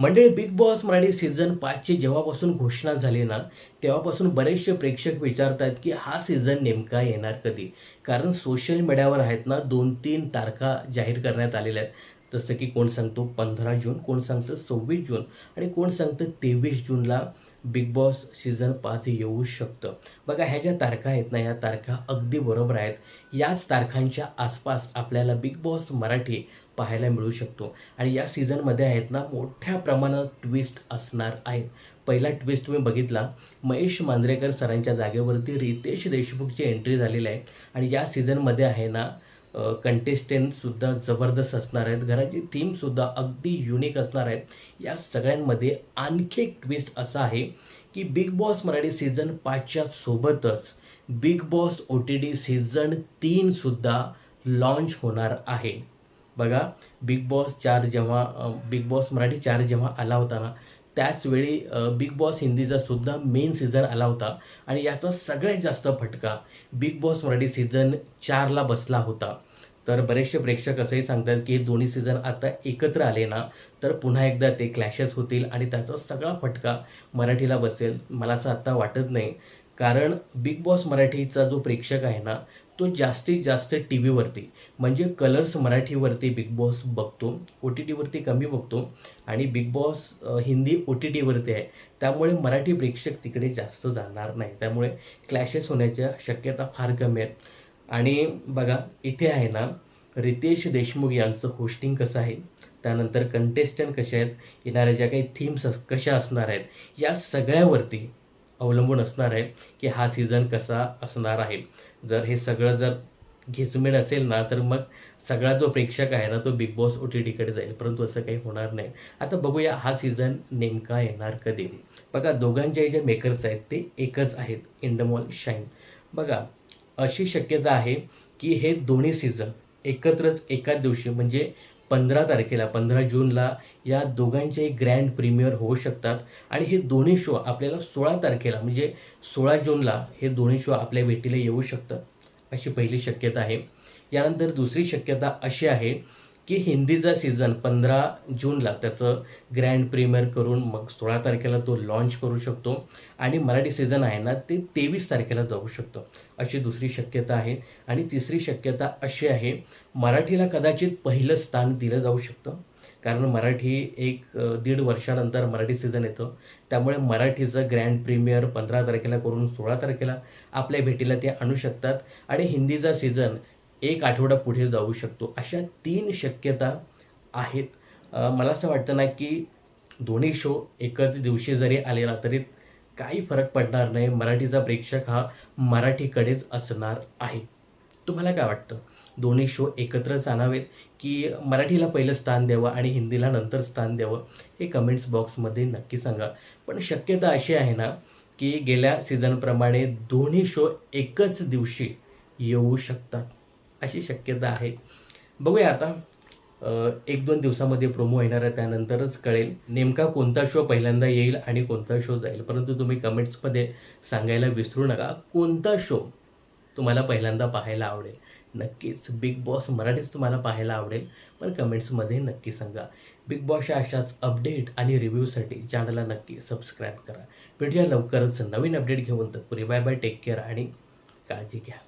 मंडळी big boss Marathi season पाचची जेव्हापासून घोषणा झाली ना तेव्हापासून बरेचसे प्रेक्षक विचारतात की हा सीझन नेमका येणार कधी? कारण सोशल मीडियावर आहेत ना दोन तीन तारखा जाहीर करण्यात आलेल्या आहेत. जसं की कोण सांगतो पंधरा जून कोण सांगतं सव्वीस जून आणि कोण सांगतं तेवीस जूनला बिग बॉस सीझन पाच येऊ शकतं. बघा ह्या ज्या तारखा आहेत ना ह्या तारखा अगदी बरोबर आहेत. याच तारखांच्या आसपास आपल्याला बिग बॉस मराठी पाहायला मिळू शकतो. आणि या सीझनमध्ये आहेत ना मोठ्या प्रमाणात ट्विस्ट असणार आहेत. पहिला ट्विस्ट तुम्ही बघितला महेश मांजरेकर सरांच्या जागेवरती रितेश देशमुखची एंट्री झालेली आहे. आणि या सीझनमध्ये आहे ना कंटेस्टंटसुद्धा जबरदस्त असणार आहेत. घराची थीमसुद्धा अगदी युनिक असणार आहेत. या सगळ्यांमध्ये आणखी एक ट्विस्ट असा आहे की बिग बॉस मराठी सीझन पाचच्या सोबतच big boss O T T season तीनसुद्धा launch होणार आहे. बघा बिग बॉस चार जेव्हा बिग बॉस मराठी चार जेव्हा आला होता ना त्याचवेळी बिग बॉस हिंदीचा सुद्धा मेन सीझन आला होता आणि याचा सगळ्यात जास्त फटका बिग बॉस मराठी सीझन चारला बसला होता. तर बरेचसे प्रेक्षक असंही सांगतात की हे दोन्ही सीझन आता एकत्र आले ना तर पुन्हा एकदा ते क्लॅशेस होतील आणि त्याचा सगळा फटका मराठीला बसेल. मला असं आत्ता वाटत नाही. कारण बिग बॉस मराठीचा जो प्रेक्षक आहे ना तो जास्तीत जास्त टी व्हीवरती म्हणजे कलर्स मराठीवरती बिग बॉस बघतो ओ टी टीवरती कमी बघतो आणि big boss Hindi O T टीवरती आहे. त्यामुळे मराठी प्रेक्षक तिकडे जास्त जाणार नाही. त्यामुळे क्लॅशेस होण्याच्या शक्यता फार कमी आहेत आणि बघा इथे आहे ना रितेश देशमुख यांचं होस्टिंग कसं आहे? त्यानंतर कंटेस्टंट कसे आहेत? येणाऱ्या ज्या काही थीम्स कशा असणार आहेत? या सगळ्यावरती अवलंबून असणार आहे की हा सीझन कसा असणार आहे. जर हे सगळं जर घिसमेड असेल ना तर मग सगळा जो प्रेक्षक आहे ना तो बिग बॉस ओ टी टीकडे जाईल. परंतु असं काही होणार नाही. आता बघूया हा सीझन नेमका येणार कधी? बघा दोघांचे जे मेकर्स आहेत ते एकच आहेत इंडमॉल शाईन बघा अशी शक्यता आहे की हे दोन्ही सीझन एकत्रच एकाच दिवशी म्हणजे पंधरा तारखेला पंधरा जूनला या दोघांचे ग्रँड प्रीमियर होऊ शकतात. आणि हे दोन्ही शो आपल्याला सोळा तारखेला म्हणजे सोळा जूनला हे दोन्ही शो आपल्या भेटीला येऊ शकतं अशी पहिली शक्यता आहे. यानंतर दुसरी शक्यता अशी आहे की हिंदीचा सीझन पंधरा जूनला त्याचं ग्रँड प्रीमियर करून मग सोळा तारखेला तो लॉन्च करू शकतो. आणि मराठी सीझन आहे ना ते तेवीस तारखेला जाऊ शकतो. अशी दुसरी शक्यता आहे. आणि तिसरी शक्यता अशी आहे मराठीला कदाचित पहिलं स्थान दिलं जाऊ शकतं. कारण मराठी एक दीड वर्षानंतर मराठी सीझन येतं. त्यामुळे मराठीचं ग्रँड प्रीमियर पंधरा तारखेला करून सोळा तारखेला आपल्या भेटीला ते आणू शकतात. आणि हिंदीचा सीझन एक आठवडा पुढे जाऊ शकतो. अशा तीन शक्यता आहेत. मला असं वाटतं ना की दोन्ही शो एकच दिवशी जरी आलेला तरी काही फरक पडणार नाही. मराठीचा प्रेक्षक हा मराठीकडेच असणार आहे. तुम्हाला काय वाटतं? दोन्ही शो एकत्रच आणावेत की मराठीला पहिलं स्थान द्यावं आणि हिंदीला नंतर स्थान द्यावं हे कमेंट्स बॉक्समध्ये नक्की सांगा. पण शक्यता अशी आहे ना की गेल्या सीझनप्रमाणे दोन्ही शो एकच दिवशी येऊ शकतात. अशी शक्यता आहे. बघूया आता एक दोन दिवसामध्ये प्रोमो येणार आहे त्यानंतरच कळेल नेमका कोणता शो पहिल्यांदा येईल आणि कोणता शो जाईल. परंतु तुम्ही कमेंट्समध्ये सांगायला विसरू नका कोणता शो तुम्हाला पहिल्यांदा पाहायला आवडेल. नक्कीच बिग बॉस मराठीच तुम्हाला पाहायला आवडेल पण कमेंट्समध्ये नक्की सांगा. बिग बॉसच्या अशाच अपडेट आणि रिव्ह्यूसाठी चॅनलला नक्की सबस्क्राईब करा. भेटूया लवकरच नवीन अपडेट घेऊन. तत्पूर्वी बाय बाय टेक केअर आणि काळजी घ्या.